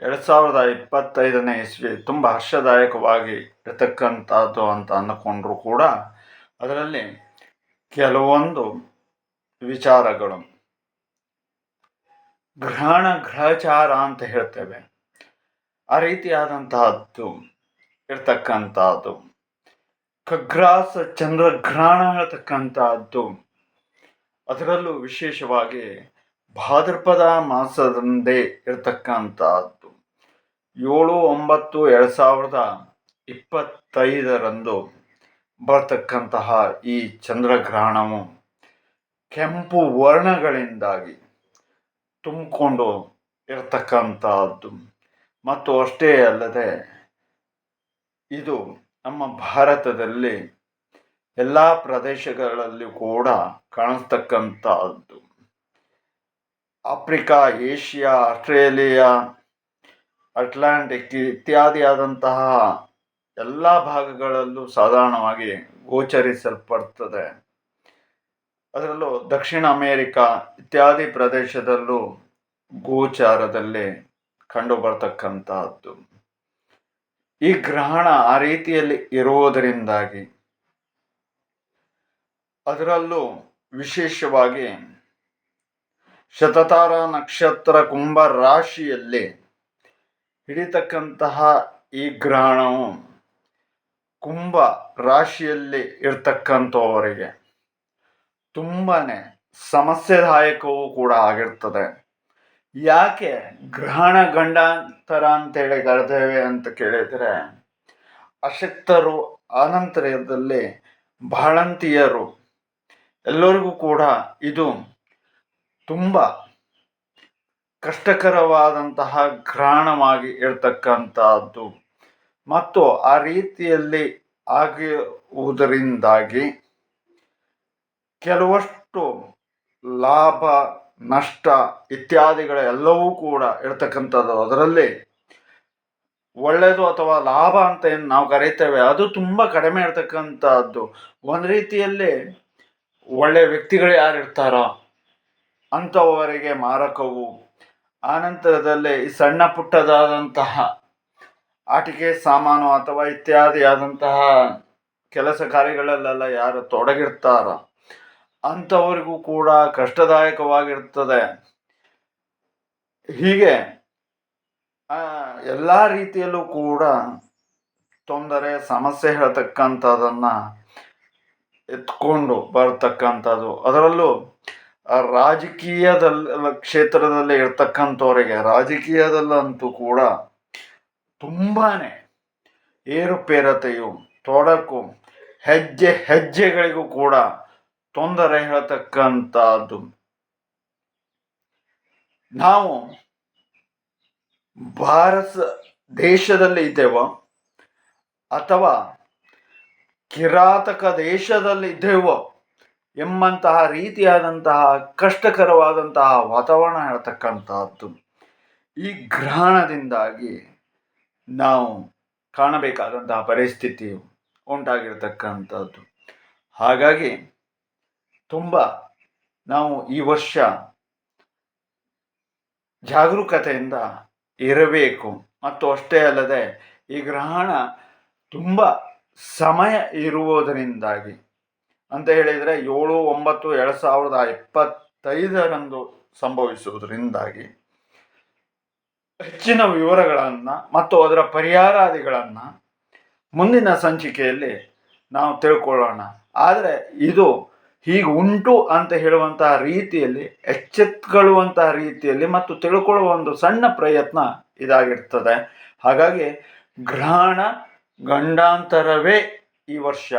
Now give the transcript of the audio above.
ಎರಡು ಸಾವಿರದ ಇಪ್ಪತ್ತೈದನೇ ಇಸ್ವಿ ತುಂಬ ಹರ್ಷದಾಯಕವಾಗಿ ಇರತಕ್ಕಂಥದ್ದು ಅಂತ ಅಂದ್ಕೊಂಡ್ರೂ ಕೂಡ ಅದರಲ್ಲಿ ಕೆಲವೊಂದು ವಿಚಾರಗಳು. ಗ್ರಹಣ ಗ್ರಹಚಾರ ಅಂತ ಹೇಳ್ತೇವೆ. ಆ ರೀತಿಯಾದಂತಹದ್ದು ಇರ್ತಕ್ಕಂಥದ್ದು. ಖಗ್ರಾಸ ಚಂದ್ರಗ್ರಹಣ ಹೇಳ್ತಕ್ಕಂಥದ್ದು. ಅದರಲ್ಲೂ ವಿಶೇಷವಾಗಿ ಭಾದ್ರಪದ ಮಾಸದಂದೇ ಇರತಕ್ಕಂಥದ್ದು. ಏಳು, ಒಂಬತ್ತು, ಎರಡು ಸಾವಿರದ ಇಪ್ಪತ್ತೈದರಂದು ಬರತಕ್ಕಂತಹ ಈ ಚಂದ್ರಗ್ರಹಣವು ಕೆಂಪು ವರ್ಣಗಳಿಂದಾಗಿ ತುಂಬಿಕೊಂಡು ಇರತಕ್ಕಂಥದ್ದು. ಮತ್ತು ಅಷ್ಟೇ ಅಲ್ಲದೆ ಇದು ನಮ್ಮ ಭಾರತದಲ್ಲಿ ಎಲ್ಲ ಪ್ರದೇಶಗಳಲ್ಲಿ ಕೂಡ ಕಾಣಿಸ್ತಕ್ಕಂಥದ್ದು. ಆಫ್ರಿಕಾ, ಏಷ್ಯಾ, ಆಸ್ಟ್ರೇಲಿಯಾ, ಅಟ್ಲಾಂಟಿಕ್ ಇತ್ಯಾದಿಯಾದಂತಹ ಎಲ್ಲ ಭಾಗಗಳಲ್ಲೂ ಸಾಧಾರಣವಾಗಿ ಗೋಚರಿಸಲ್ಪಡ್ತದೆ. ಅದರಲ್ಲೂ ದಕ್ಷಿಣ ಅಮೇರಿಕಾ ಇತ್ಯಾದಿ ಪ್ರದೇಶದಲ್ಲೂ ಗೋಚಾರದಲ್ಲಿ ಕಂಡು ಬರ್ತಕ್ಕಂತಹದ್ದು ಈ ಗ್ರಹಣ ಆ ರೀತಿಯಲ್ಲಿ ಇರುವುದರಿಂದಾಗಿ ಅದರಲ್ಲೂ ವಿಶೇಷವಾಗಿ ಶತತಾರ ನಕ್ಷತ್ರ ಕುಂಭ ರಾಶಿಯಲ್ಲಿ ಹಿಡಿತಕ್ಕಂತಹ ಈ ಗ್ರಹಣವು ಕುಂಭ ರಾಶಿಯಲ್ಲಿ ಇರ್ತಕ್ಕಂಥವರಿಗೆ ತುಂಬಾ ಸಮಸ್ಯೆದಾಯಕವೂ ಕೂಡ ಆಗಿರ್ತದೆ. ಯಾಕೆ ಗ್ರಹಣ ಗಂಡಾಂತರ ಅಂತೇಳಿ ಕರೆದೇವೆ ಅಂತ ಕೇಳಿದರೆ, ಅಶಕ್ತರು ಅನಂತರದಲ್ಲಿ ಬಾಳಂತಿಯರು ಎಲ್ಲರಿಗೂ ಕೂಡ ಇದು ತುಂಬ ಕಷ್ಟಕರವಾದಂತಹ ಘ್ರಾಣವಾಗಿ ಇರ್ತಕ್ಕಂಥದ್ದು. ಮತ್ತು ಆ ರೀತಿಯಲ್ಲಿ ಆಗುವುದರಿಂದಾಗಿ ಕೆಲವಷ್ಟು ಲಾಭ, ನಷ್ಟ ಇತ್ಯಾದಿಗಳ ಎಲ್ಲವೂ ಕೂಡ ಇರ್ತಕ್ಕಂಥದ್ದು. ಅದರಲ್ಲಿ ಒಳ್ಳೆಯದು ಅಥವಾ ಲಾಭ ಅಂತ ಏನು ನಾವು ಕರೀತೇವೆ ಅದು ತುಂಬ ಕಡಿಮೆ ಇರತಕ್ಕಂಥದ್ದು. ಒಂದು ರೀತಿಯಲ್ಲಿ ಒಳ್ಳೆಯ ವ್ಯಕ್ತಿಗಳು ಯಾರು ಇರ್ತಾರೋ ಅಂಥವರಿಗೆ ಮಾರಕವು. ಆನಂತರದಲ್ಲಿ ಈ ಸಣ್ಣ ಪುಟ್ಟದಾದಂತಹ ಆಟಿಕೆ, ಸಾಮಾನು ಅಥವಾ ಇತ್ಯಾದಿ ಆದಂತಹ ಕೆಲಸ ಕಾರ್ಯಗಳಲ್ಲೆಲ್ಲ ಯಾರು ತೊಡಗಿರ್ತಾರ? ಅಂಥವರಿಗೂ ಕೂಡ ಕಷ್ಟದಾಯಕವಾಗಿರ್ತದೆ. ಹೀಗೆ ಎಲ್ಲ ರೀತಿಯಲ್ಲೂ ಕೂಡ ತೊಂದರೆ, ಸಮಸ್ಯೆ ಹೇಳ್ತಕ್ಕಂಥದ್ದನ್ನು ಎತ್ಕೊಂಡು ಬರ್ತಕ್ಕಂಥದ್ದು. ಅದರಲ್ಲೂ ರಾಜಕೀಯದಲ್ಲಿ ಕ್ಷೇತ್ರದಲ್ಲಿ ಇರ್ತಕ್ಕಂಥವರಿಗೆ, ರಾಜಕೀಯದಲ್ಲಂತೂ ಕೂಡ ತುಂಬಾ ಏರುಪೇರತೆಯು, ತೊಡಕು, ಹೆಜ್ಜೆ, ಹೆಜ್ಜೆಗಳಿಗೂ ಕೂಡ ತೊಂದರೆ ಹೇಳ್ತಕ್ಕಂಥದ್ದು. ನಾವು ಭಾರತ ದೇಶದಲ್ಲಿ ಇದ್ದೇವ, ಅಥವಾ ಕಿರಾತಕ ದೇಶದಲ್ಲಿ ಇದ್ದೇವೋ ಎಂಬಂತಹ ರೀತಿಯಾದಂತಹ ಕಷ್ಟಕರವಾದಂತಹ ವಾತಾವರಣ ಇರತಕ್ಕಂತಹದ್ದು ಈ ಗ್ರಹಣದಿಂದಾಗಿ ನಾವು ಕಾಣಬೇಕಾದಂತಹ ಪರಿಸ್ಥಿತಿ ಉಂಟಾಗಿರ್ತಕ್ಕಂಥದ್ದು. ಹಾಗಾಗಿ ತುಂಬ ನಾವು ಈ ವರ್ಷ ಜಾಗರೂಕತೆಯಿಂದ ಇರಬೇಕು. ಮತ್ತು ಅಷ್ಟೇ ಅಲ್ಲದೆ ಈ ಗ್ರಹಣ ತುಂಬ ಸಮಯ ಇರುವುದರಿಂದಾಗಿ ಅಂತ ಹೇಳಿದರೆ ಏಳು, ಒಂಬತ್ತು, ಎರಡು ಸಾವಿರದ ಇಪ್ಪತ್ತೈದರಂದು ಸಂಭವಿಸುವುದರಿಂದಾಗಿ ಹೆಚ್ಚಿನ ವಿವರಗಳನ್ನು ಮತ್ತು ಅದರ ಪರಿಹಾರಾದಿಗಳನ್ನು ಮುಂದಿನ ಸಂಚಿಕೆಯಲ್ಲಿ ನಾವು ತಿಳ್ಕೊಳ್ಳೋಣ. ಆದರೆ ಇದು ಹೀಗೆ ಉಂಟು ಅಂತ ಹೇಳುವಂತಹ ರೀತಿಯಲ್ಲಿ ಎಚ್ಚೆತ್ಕೊಳ್ಳುವಂತಹ ರೀತಿಯಲ್ಲಿ ಮತ್ತು ತಿಳ್ಕೊಳ್ಳುವ ಒಂದು ಸಣ್ಣ ಪ್ರಯತ್ನ ಇದಾಗಿರ್ತದೆ. ಹಾಗಾಗಿ ಗ್ರಹಣ ಗಂಡಾಂತರವೇ ಈ ವರ್ಷ.